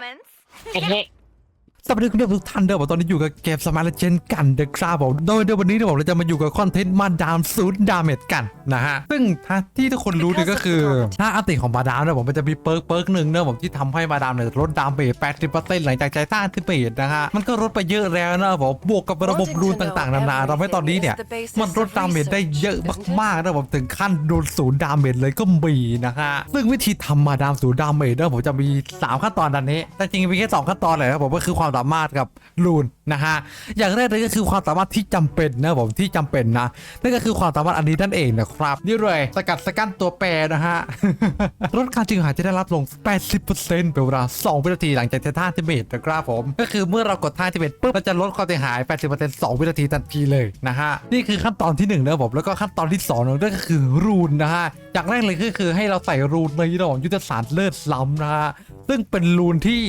comments? สวัสดีคุณผู้ชมทุกท่านเด้อผมตอนนี้อยู่กับเกมสมาร์ทเจนกันเดอะครับผมโดยเดี๋ยววันนี้เดี๋ยวผมเราจะมาอยู่กับคอนเทนต์มาดามซูดดาเมจกัน นะฮะ ซึ่งถ้าที่ทุกคนรู้เนี่ยก็คือ ถ้าอัติของมาดามเนี่ยผมมันจะมีเปิร์กเปิร์กหนึ่งเนอะผมที่ทำให้มาดามเนี่ยลดดาเมจ80%หลังจากใจต้านที่เมจนะฮะ มันก็ลดไปเยอะแล้วนะผมบวกกับระบบรูนต่างๆนานาทำให้ตอนนี้เนี่ย มันลดดาเมจได้เยอะมากๆนะผมถึงขั้นโดนศูนย์ดาเมจเลยก็มีนะฮะ ซึ่งวิธีทำมาดามศูนย์ดาเมจเนี่ยผมจะมี3ขั้นตอนดันนี้ แต่จริงๆมีแค่2ขั้นตอนเลยนะผมก็คือความสามารถกับรูนนะฮะ อย่างแรกเลยก็คือความสามารถที่จำเป็นนะผมที่จำเป็นนะนั่นก็คือความสามารถอันนี้นั่นเองนะครับ นี่เลยสกัดสกั้นตัวแปรนะฮะ ลดการจึงหายจะได้รับลง 80%เป็นเวลา2วินาทีหลังจากเทท่าทิเมตนะครับผม ก็คือเมื่อเรากดท่าทิเมตปุ๊บเราจะลดความเสียหาย 80% 2 วินาทีทันทีเลยนะฮะ นี่คือขั้นตอนที่1นะผมแล้วก็ขั้นตอนที่2นั่นก็คือรูนนะฮะอย่างแรกเลยก็คือให้เราใส่รูนในระบบยุทธศาสตร์เลิศล้ำนะฮะซึ่งเป็นรูนที่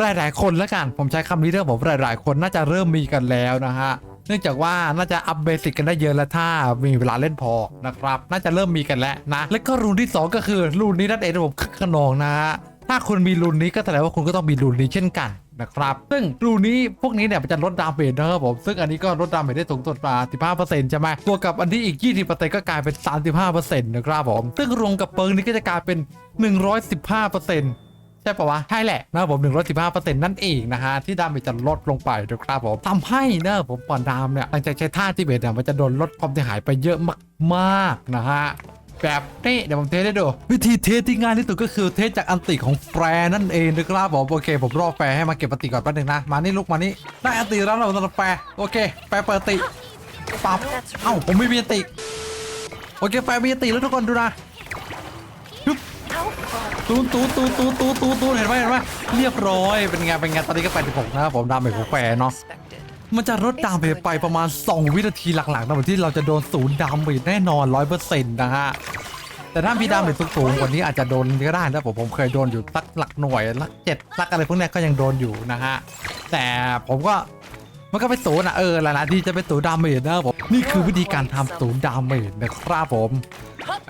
หลาย ๆ คนแล้วกัน ผมใช้คำนี้เรื่องผมหลาย ๆ คนน่าจะเริ่มมีกันแล้วนะฮะ นื่องจากว่าน่าจะอัปเบสิกกันได้เยอะแล้วถ้ามีเวลาเล่นพอนะครับ น่าจะเริ่มมีกันแล้วนะ แล้วก็รูนที่ 2 ก็คือรูนนี้นั่นเองนะผมคึกขนองนะฮะถ้าคุณมีรูนนี้ก็แสดงว่าคุณก็ต้องมีรูนนี้เช่นกันนะครับซึ่งรูนนี้พวกนี้เนี่ยมันจะลดดาเมจนะครับผมซึ่งอันนี้ก็ลดดาเมจได้สูงสุดมา15%ใช่ไหมบวกกับอันที่อีก 20%ก็กลายเป็น 35%นะครับผมซึ่งรวมกับเปิงนี้ก็จะกลายเป็น 115% ใช่ปะวะ ใช่แหละนะครับผม115%นั่นเองนะฮะ ที่ดาเมจจะลดลงไปนะครับผมทำให้นะผมปอนดามเนี่ยหลังจากใช้ท่าที่เบสเนี่ยมันจะโดนลดความเสียหายไปเยอะมากๆนะฮะแบบนี้เดี๋ยวผมเทสให้ดู วิธีเทสที่ง่ายที่สุดก็คือเทสจากอันติของแฟร์นั่นเองนะครับผมโอเค ผมรอแฟร์ให้มาเก็บอันติก่อนแป๊บนึงนะ มานี่ลูกมานี่ได้อันติแล้วเราสำหรับแฟร์โอเคแฟร์เปิดติปั๊บเอ้าผมไม่มีอันติโอเคแฟร์มีอันติแล้วทุกคนดูนะ ตูนตูนตูนตูนตูนตูนตูนเห็นไหมเห็นไหมเรียบร้อยเป็นไงเป็นไงตอนนี้ก็ไปที่ผมนะครับผมดาเมจของแฟร์เนาะมันจะลดดาเมจไปประมาณ 2 วินาทีหลังๆนะผมที่เราจะโดนศูนย์ดาเมจแน่นอน100%นะฮะแต่ถ้ามีดาเมจสูงๆกว่านี้อาจจะโดนก็ได้นะผมผมเคยโดนอยู่สักหลักหน่วยหลักเจ็ดหลักอะไรพวกนี้ก็ยังโดนอยู่นะฮะแต่ผมก็มันก็ไปศูนย์อะเออหลายๆที่จะไปศูนย์ดาเมจนะครับผมนี่คือวิธีการทำศูนย์ดาเมจนะครับผม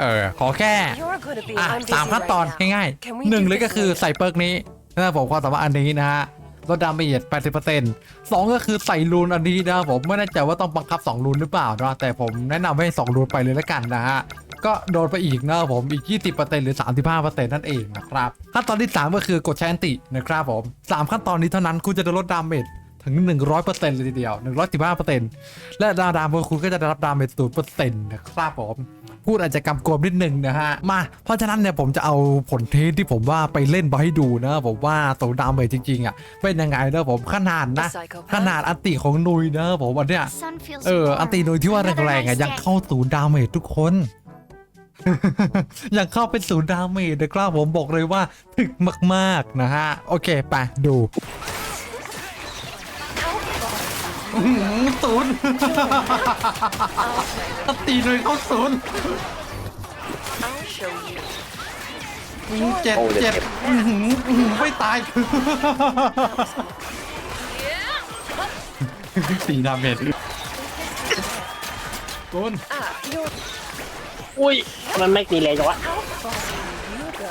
เออ ขอแค่ You're gonna be อะ I'm สาม busy ขั้นตอน right now. ง่าย Can we ๆหนึ่ง do เลยก็ this คือ later? ใส่เปิร์กนี้นะครับผมความสามารถอันนี้นะฮะลดดาเมจ80%สองก็คือใส่รูนอันนี้นะครับผมไม่แน่ใจว่าต้องบังคับ 2 รูนหรือเปล่านะแต่ผมแนะนำให้ 2 รูนไปเลยแล้วกันนะฮะก็โดนไปอีกนะครับผมอีก 20%หรือ 35%นั่นเองนะครับขั้นตอนที่ 3 ก็คือกดใช้อันตินะครับผม 3 ขั้นตอนนี้เท่านั้นคุณจะได้ลดดาเมจถึง 100%เลยทีเดียว 115%และดาดามคุณก็จะได้รับดาเมจ0%นะครับผม พูดอาจจะกำกวมนิดนึงนะฮะ มา เพราะฉะนั้นเนี่ยผมจะเอาผลเทสที่ผมว่าไปเล่นมาให้ดูนะ ผมว่าตัวดาเมจจริงๆอะเป็นยังไงนะผมขนาดนะ The psychopath. ขนาดอันติของนุยนะผมอันเนี้ย Sun feels เออ warm. อันตีโดยที่ว่าแรงๆอะ Another ยัง nice เข้าศูนย์ดาเมจทุกคนยังเข้าเป็นศูนย์ดาเมจนะครับผมบอกเลยว่าถึกมาก ๆ นะฮะ โอเค ไป ดู อื้อหือศูนย์อันตีโดยเข้าศูนย์ I'll show you. เจ็ดเจ็ดอื้อหืออื้อหือไม่ตาย สี่ดาเมจกุน Ah, you're อุ้ยมันไม่ตีแรงจังวะ how far can you go?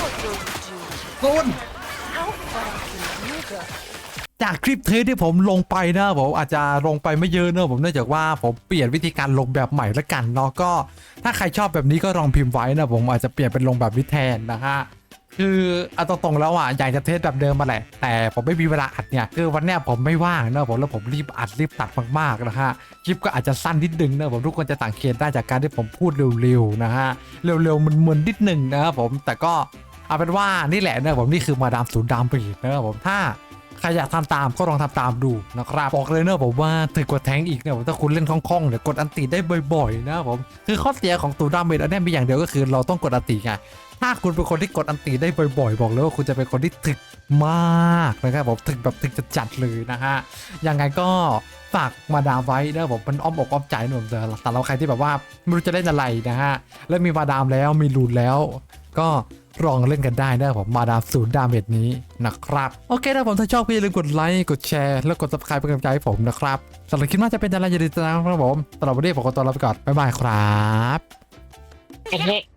What will you do? กุน How far can you go? จากคลิปเทสที่ผมลงไปนะผมอาจจะลงไปไม่เยอะเนอะผมเนื่องจากว่าผมเปลี่ยนวิธีการลงแบบใหม่ละกันเนาะก็ ถ้าใครชอบแบบนี้ก็ลองพิมพ์ไว้นะผมอาจจะเปลี่ยนเป็นลงแบบนี้แทนนะฮะคือเอาตรงๆแล้วอะอยากจะเทสแบบเดิมมาแหละ แต่ผมไม่มีเวลาอัดเนี่ยคือวันเนี้ยผมไม่ว่างนะผมแล้วผมรีบอัดรีบตัดมากๆนะฮะคลิปก็อาจจะสั้นนิดนึงนะผมทุกคนจะสังเกตได้จากการที่ผมพูดเร็วๆนะฮะเร็วๆมันมึนนิดนึงนะครับผมแต่ก็เอาเป็นว่านี่แหละนะผมนี่คือมาดามศูนย์ดามปีดนะครับผมถ้า ใครอยากทำตามก็ลองทำตามดูนะครับบอกเลยเนอะผมว่าถึงกว่าแทงอีกเนี่ยถ้าคุณเล่นคล่องๆเดี๋ยวกดอันติได้บ่อยๆนะครับผมคือข้อเสียของตัวดามเมจอันเนี้ยมีอย่างเดียวก็คือเราต้องกดอันติไงถ้าคุณเป็นคนที่กดอันติได้บ่อยๆ บอกเลยว่าคุณจะเป็นคนที่ถึกมากนะครับผมถึกแบบถึกจัดเลยนะฮะยังไงก็ฝากมาดามไว้นะผมมันอ้อมอกอ้อมใจหนุ่มเจอแต่เราใครที่แบบว่าไม่รู้จะเล่นอะไรนะฮะแล้วมีมาดามแล้วมีรูนแล้ว ก็ลองเล่นกันได้นะครับผมมาดามศูตรดาเมจนี้นะครับ โอเคนะผมถ้าชอบก็อย่าลืมกดไลค์กดแชร์แล้วกด subscribe เป็นกำลังใจให้ผมนะครับสำหรับคลิปหน้าจะเป็นอะไรอย่าลืมติดตามนะครับผมสำหรับวันนี้ผมขอตัวลาไปก่อนบ๊ายบายครับ